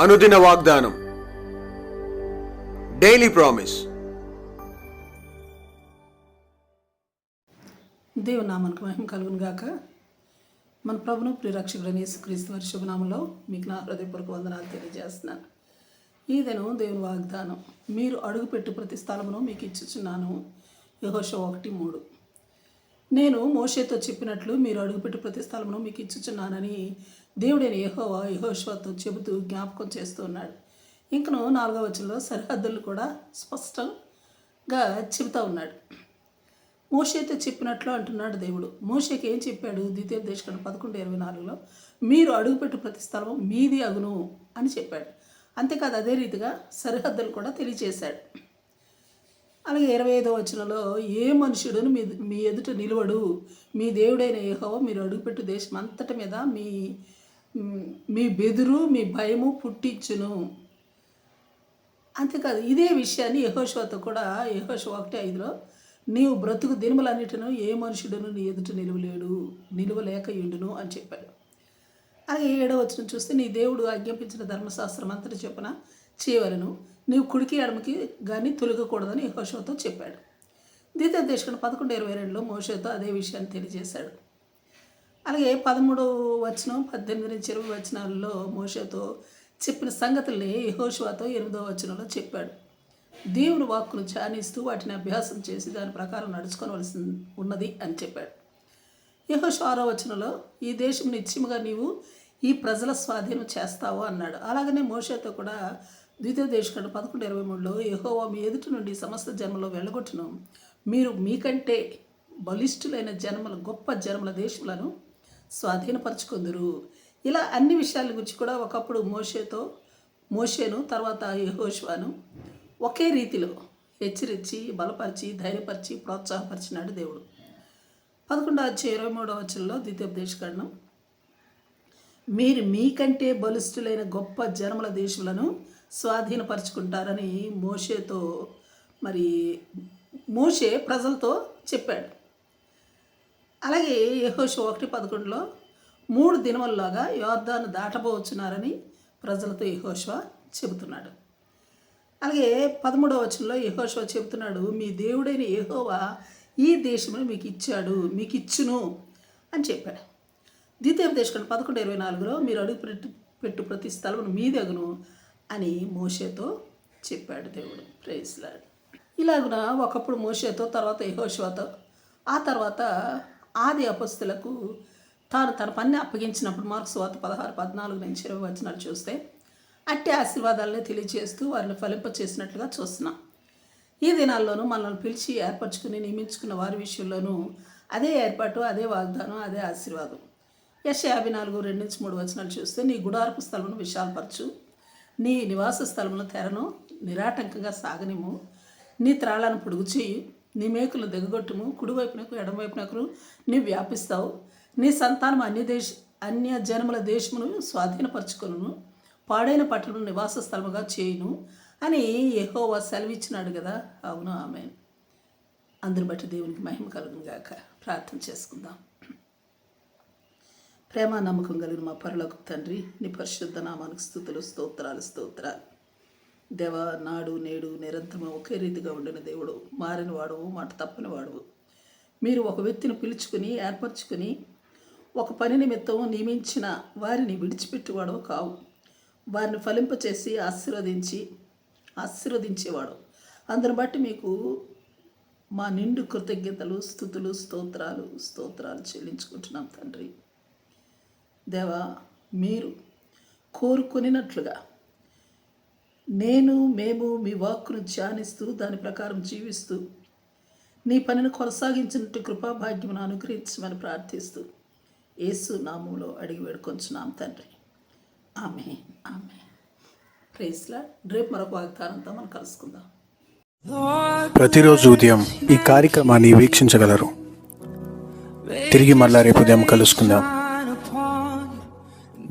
అనుదిన వాగ్దానం. Daily promise దేవునామానికి మహిమ కలుగును గాక. మన ప్రభును ప్రిరక్షకుడైన యేసుక్రీస్తు వారి శుభనామంలో మీకు నా హృదయపూర్వక వందనాలు తెలియజేస్తున్నాను. ఈ దినం దేవుని వాగ్దానం. మీరు అడుగుపెట్టు ప్రతి స్థలమును మీకు ఇచ్చుచున్నాను. యహోష ఒకటి మూడు. నేను మోషేతో చెప్పినట్లు మీరు అడుగుపెట్టు ప్రతి స్థలమును మీకు ఇచ్చుచున్నానని దేవుడైన యహోవా యహోశ్వతో చెబుతూ జ్ఞాపకం చేస్తూ ఉన్నాడు ఇంకను నాలుగవ వచనంలో సరిహద్దులు కూడా స్పష్టంగా చెబుతూ ఉన్నాడు. మోషేతో చెప్పినట్లు అంటున్నాడు దేవుడు. మోషేకి ఏం చెప్పాడు? ద్వితీయ దేశకండ పదకొండు ఇరవై నాలుగులో మీరు అడుగుపెట్టు ప్రతి స్థలం మీది అగును అని చెప్పాడు. అంతేకాదు అదే రీతిగా సరిహద్దులు కూడా తెలియచేశాడు అలాగే ఇరవై ఐదో వచనంలో ఏ మనుషుడును మీ మీ ఎదుట నిలవడు? మీ దేవుడైన ఏహో మీరు అడుగుపెట్టు దేశం అంతటి మీద మీ మీ బెదురు మీ భయము పుట్టించును. అంతేకాదు ఇదే విషయాన్ని యహోశివతో కూడా యహోశివ ఒకటి ఐదులో నీవు బ్రతుకు దినములన్నిటిను ఏ మనుషుడును నీ ఎదుట నిలువలేడు నిలువలేక ఉండును అని చెప్పాడు. అలాగే ఏడవ వచ్చిన చూస్తే నీ దేవుడు ఆజ్ఞాపించిన ధర్మశాస్త్రం అంతటి చెప్పిన చేయవలను. నీవు కుడికి ఎడమకి కానీ తొలగకూడదని యహోశివతో చెప్పాడు. ద్వితీయ పదకొండు ఇరవై రెండులో మోషతో అదే విషయాన్ని తెలియజేశాడు. అలాగే పదమూడు వచనం పద్దెనిమిది నుంచి ఇరవై వచనాల్లో మోషతో చెప్పిన సంగతుల్ని యహోషువాతో ఎనిమిదో వచనంలో చెప్పాడు. దేవుని వాక్కును ధ్యానిస్తూ వాటిని అభ్యాసం చేసి దాని ప్రకారం నడుచుకోవలసి ఉన్నది అని చెప్పాడు. యహోషు ఆరో వచనంలో ఈ దేశం నిత్యముగా నీవు ఈ ప్రజల స్వాధీనం చేస్తావు అన్నాడు. అలాగనే మోషతో కూడా ద్వితీయ దేశం పదకొండు ఇరవై మూడులో యహోవా మీ ఎదుటి నుండి సమస్త జన్మలో వెళ్ళగొట్టును. మీరు మీకంటే బలిష్ఠులైన జన్మల గొప్ప జన్మల దేశములను స్వాధీనపరచుకుందరు. ఇలా అన్ని విషయాల గురించి కూడా ఒకప్పుడు మోషేతో మోషేను తర్వాత యహోష్వాను ఒకే రీతిలో హెచ్చరించి బలపరిచి ధైర్యపరిచి ప్రోత్సాహపరిచినాడు దేవుడు. పదకొండవ వచ్చే ఇరవై మూడవ వచ్చంలో ద్వితీయోపదేశకరణం మీరు మీకంటే బలిష్ఠులైన గొప్ప జనముల దేశములను స్వాధీనపరుచుకుంటారని మోషేతో మరి మోషే ప్రజలతో చెప్పాడు. అలాగే యహోష ఒకటి పదకొండులో మూడు దినముల్లాగా యోర్ధాను దాటబోచున్నారని ప్రజలతో యహోష చెబుతున్నాడు. అలాగే పదమూడవ వచనంలో యహోష చెబుతున్నాడు మీ దేవుడైన యహోవా ఈ దేశమును మీకు ఇచ్చాడు మీకు ఇచ్చును అని చెప్పాడు. ద్వితీయ దేశం పదకొండు ఇరవై నాలుగులో మీరు అడుగు పెట్టు పెట్టు ప్రతి స్థలమును మీదగును అని మోషేతో చెప్పాడు దేవుడు. ప్రేస్లాడు ఇలాగున ఒకప్పుడు మోషేతో తర్వాత యహోశ్వతో ఆ తర్వాత ఆది అపస్తులకు తాను తన పని అప్పగించినప్పుడు మార్క్స్ వార్త పదహారు పద్నాలుగు నుంచి ఇరవై వచనాలు చూస్తే అట్టి ఆశీర్వాదాలని తెలియజేస్తూ వారిని ఫలింప చేసినట్లుగా చూస్తున్నాం. ఈ దినాల్లోనూ మనల్ని పిలిచి ఏర్పరచుకుని నియమించుకున్న వారి విషయంలోనూ అదే ఏర్పాటు అదే వాగ్దానం అదే ఆశీర్వాదం. యశ యాభై నాలుగు రెండు నుంచి మూడు వచనాలు చూస్తే నీ గుడారపు స్థలమును విశాలపరచు. నీ నివాస స్థలమును తెరను నిరాటంకంగా సాగనిము నీ త్రాళ్ళను పొడుగు చేయి. నీ మేకులు దిగగొట్టుము. కుడివైపునకు ఎడమవైపునకు నీ వ్యాపిస్తావు. నీ సంతానం అన్య దేశ అన్య జనముల దేశమును స్వాధీనపరచుకొను పాడైన పట్టణం నివాస స్థలముగా చేయును అని యెహోవా సెలవిచ్చినాడు కదా. అవును ఆమె అందరి బట్టి దేవునికి మహిమ కలుగునుగాక. ప్రార్థన చేసుకుందాం. ప్రేమ నమ్మకం కలిగిన మా పరలకు తండ్రి నీ పరిశుద్ధ నామానికి స్థుతులు స్తోత్రాలు స్తోత్రాలు. దేవ నాడు నేడు నిరంతరం ఒకే రీతిగా ఉండిన దేవుడు మారిన వాడవు మాట తప్పని వాడవు మీరు ఒక వ్యక్తిని పిలుచుకుని ఏర్పరచుకుని ఒక పని నిమిత్తం నియమించిన వారిని విడిచిపెట్టేవాడవు కావు. వారిని ఫలింపచేసి ఆశీర్వదించి ఆశీర్వదించేవాడు. అందును బట్టి మీకు మా నిండు కృతజ్ఞతలు స్థుతులు స్తోత్రాలు స్తోత్రాలు చెల్లించుకుంటున్నాం తండ్రి. దేవా మీరు కోరుకొనినట్లుగా. నేను మేము మీ వాక్కును ధ్యానిస్తూ దాని ప్రకారం జీవిస్తూ నీ పనిని కొనసాగించినట్టు కృపాభాగ్యమును అనుగ్రహించమని ప్రార్థిస్తూ యేసు నామంలో అడిగి వేడుకొంచున్నాం తండ్రి. ఆమె ఆమె ప్రైస్లా రేపు మరొక వాగ్దానంతో మనం కలుసుకుందాం. ప్రతిరోజు ఉదయం ఈ కార్యక్రమాన్ని వీక్షించగలరు. తిరిగి మళ్ళా రేపు ఉదయం కలుసుకుందాం.